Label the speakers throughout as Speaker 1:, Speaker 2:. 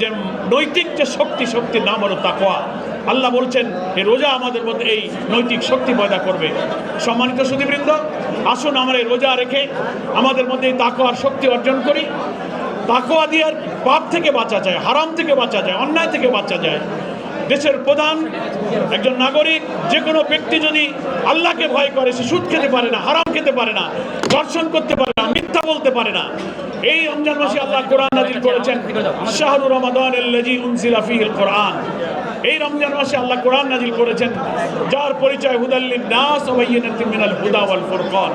Speaker 1: যে নৈতিক যে শক্তি, শক্তির নাম হলো তাকোয়া আল্লাহ বলছেন এই রোজা আমাদের মধ্যে এই নৈতিক শক্তি পয়দা করবে। সম্মানিত সুদীবৃন্দ আসুন আমরা এই রোজা রেখে আমাদের মধ্যে এই তাকোয়ার শক্তি অর্জন করি। তাকোয়া দিয়ে পাপ থেকে বাঁচা যায়, হারাম থেকে বাঁচা যায়, অন্যায় থেকে বাঁচা যায়। দেশের প্রধান, একজন নাগরিক যে কোনো ব্যক্তি যদি আল্লাহকে ভয় করে, সে সুদ খেতে পারে না, হারাম খেতে পারে না দর্শন করতে পারে না, মিথ্যা বলতে পারে না। এই রমজান মাসে আল্লাহ কোরআন নাজিল করেছেন শাহরুর ফিহিল কোরআন। এই রমজান মাসে আল্লাহ কোরআন নাজিল করেছেন, যার পরিচয় হুদাল্লিন নাস মিনাল হুদা ওয়াল ফুরকান।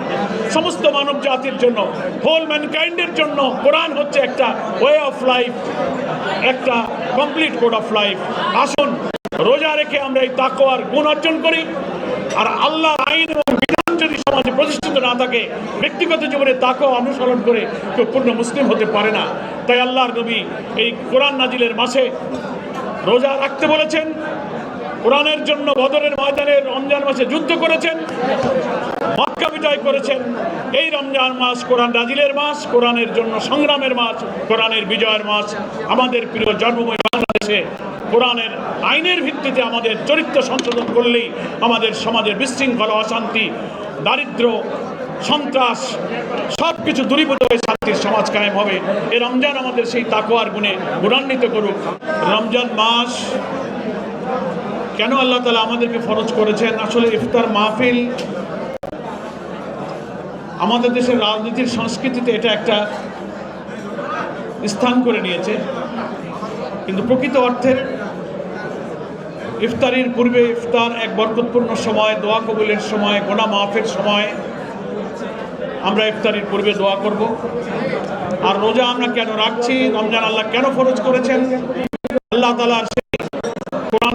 Speaker 1: সমস্ত মানব জাতির জন্য হোল ম্যানকাইন্ডের জন্য কোরআন হচ্ছে একটা ওয়ে অফ লাইফ একটা কমপ্লিট কোড অফ লাইফ আসুন, রোজা রেখে আমরা এই তাকোয়ার গুণ অর্জন করি। আর আল্লাহ আইন এবং বিধান যদি সমাজে প্রতিষ্ঠিত না থাকে, ব্যক্তিগত জীবনে তাকেও অনুসরণ করে কেউ পূর্ণ মুসলিম হতে পারে না। তাই আল্লাহর নবী এই কোরআন নাজিলের মাসে রোজা রাখতে বলেছেন কোরআনের জন্য বদরের ময়দানে রমজান মাসে যুদ্ধ করেছেন, মক্কা বিজয় করেছেন। এই রমজান মাস কোরআন নাজিলের মাস, কোরআনের জন্য সংগ্রামের মাস, কোরআনের বিজয়ের মাস। আমাদের প্রিয় জন্মময় বাংলাদেশে কোরআনের আইনের ভিত্তিতে আমাদের চরিত্র সংশোধন করলেই আমাদের সমাজের বিশৃঙ্খলা, অশান্তি, দারিদ্র, সন্ত্রাস সব কিছু দূরীভূত হয়ে শান্তির সমাজ কায়েম হবে। এই রমজান আমাদের সেই তাকোয়ার গুণে গুণান্বিত করুক। রমজান মাস কেন আল্লাহ তালা আমাদেরকে ফরজ করেছেন? আসলে ইফতার মাহফিল আমাদের দেশের রাজনীতির সংস্কৃতিতে এটা একটা স্থান করে নিয়েছে। কিন্তু প্রকৃত অর্থের ইফতারির পূর্বে ইফতার এক বরকতপূর্ণ সময়, দোয়া কবুলের সময়, গোনা মাফের সময় আমরা ইফতারির পূর্বে দোয়া করব। আর রোজা আমরা কেন রাখছি? রমজান আল্লাহ কেন ফরজ করেছেন? আল্লাহ কোরআনের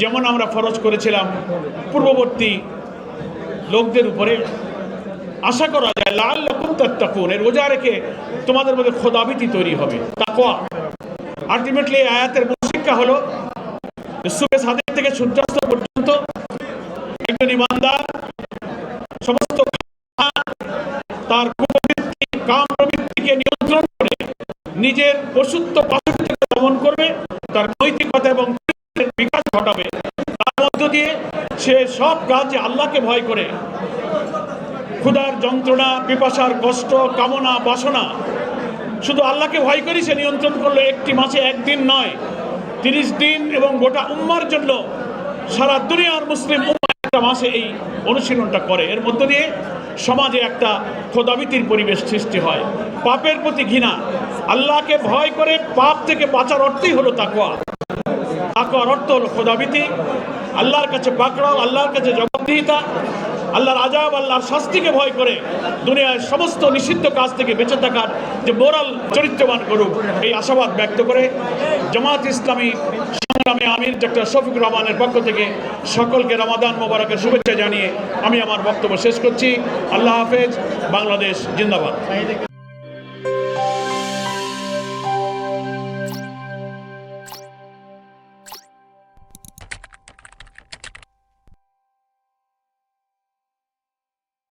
Speaker 1: যেমন আমরা ফরজ করেছিলাম, পূর্ববর্তী লোকদের উপরে আশা করা যায় লাল লকুম তাত্তাকুন, এর রোজা রেখে তোমাদের মধ্যে খোদাবিতি তৈরি হবে, তাকওয়া। আলটিমেটলি আয়াতের শিক্ষা হলো সুবে সাদের থেকে সূর্যাস্ত পর্যন্ত একজন ইমানদার সমস্ত তার কুপ্রবৃত্তি কাম প্রবৃত্তিকে নিয়ন্ত্রণ করে নিজের পশুত্ব পাশুত্বকে দমন করবে, তার নৈতিকতা এবং ঘটাবে। তার মধ্য দিয়ে সে সব কাজে আল্লাহকে ভয় করে। ক্ষুধার যন্ত্রণা, পিপাসার কষ্ট, কামনা, বাসনা, শুধু আল্লাহকে ভয় করি সে নিয়ন্ত্রণ করল একটি মাসে, একদিন নয়, তিরিশ দিন এবং গোটা উম্মার জন্য সারা দুনিয়ার মুসলিম একটা মাসে এই অনুশীলনটা করে। এর মধ্য দিয়ে সমাজে একটা খোদাবিতির পরিবেশ সৃষ্টি হয়। পাপের প্রতি ঘৃণা। আল্লাহকে ভয় করে পাপ থেকে বাঁচার অর্থই হলো তাকুয়া তাকুয়ার অর্থ হলো খোদাবিতি আল্লাহর কাছে পাকড়াও, আল্লাহর কাছে জবাবদিহিতা, আল্লাহর আজাব আল্লাহর শাস্তিকে ভয় করে দুনিয়ার সমস্ত নিষিদ্ধ কাজ থেকে বেঁচে থাকার যে মোরাল চরিত্রবান করুক, এই আশাবাদ ব্যক্ত করে জামাত ইসলামী সংগ্রামে আমির ডক্টর শফিকুর রহমানের পক্ষ থেকে সকলকে রমাদান মোবারকের শুভেচ্ছা জানিয়ে আমি আমার বক্তব্য শেষ করছি। আল্লাহ হাফেজ, বাংলাদেশ জিন্দাবাদ।